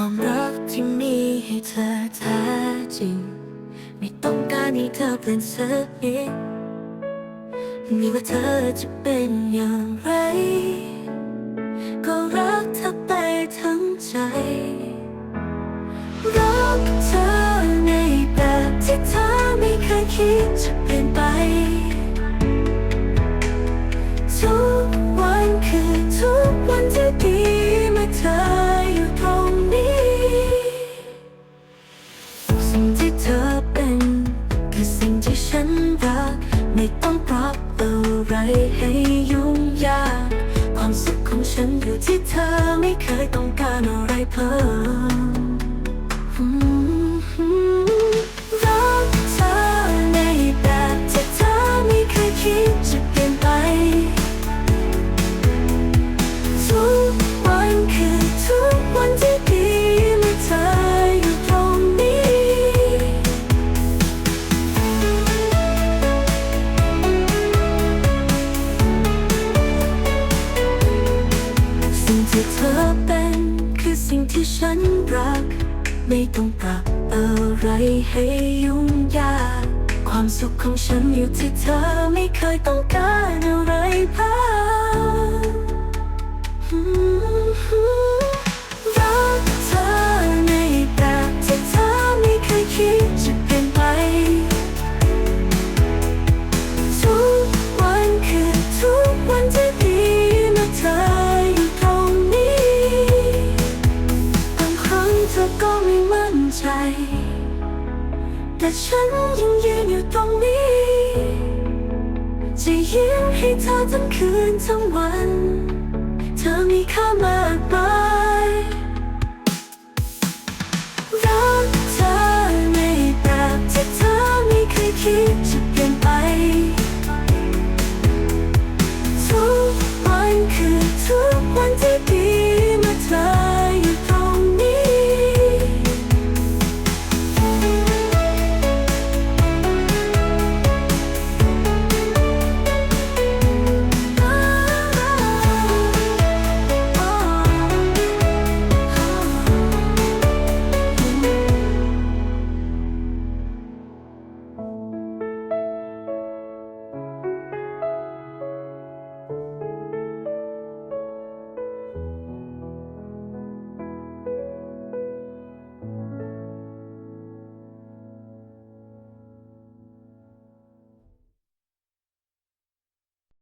ความรักที่มีให้เธอแท้จริง ไม่ต้องการให้เธอเปลี่ยนสักนิดไม่ว่าเธอจะเป็นอย่างไร ก็รักเธอไปทั้งใจ รักเธอในแบบที่เธอไม่เคยคิดจะเปลี่ยนไป สิ่งที่เธอเป็น คือสิ่งที่ฉันรัก ไม่ต้องปรับอะไรให้ยุ่งยาก ความสุขของฉันอยู่ที่เธอไม่เคยต้องการอะไรเพิ่ม ที่เธอเป็น คือสิ่งที่ฉันรัก ไม่ต้องปรับอะไรให้ยุ่งยาก ความสุขของฉันอยู่ที่เธอไม่เคยต้องการอะไรเพิ่ม แต่ฉันยังยืนอยู่ตรงนี้ จะยิ้มให้เธอทั้งคืนทั้งวัน เธอมีค่ามากมายรักเธอในแบบที่เธอไม่เคยคิดจะเปลี่ยนไป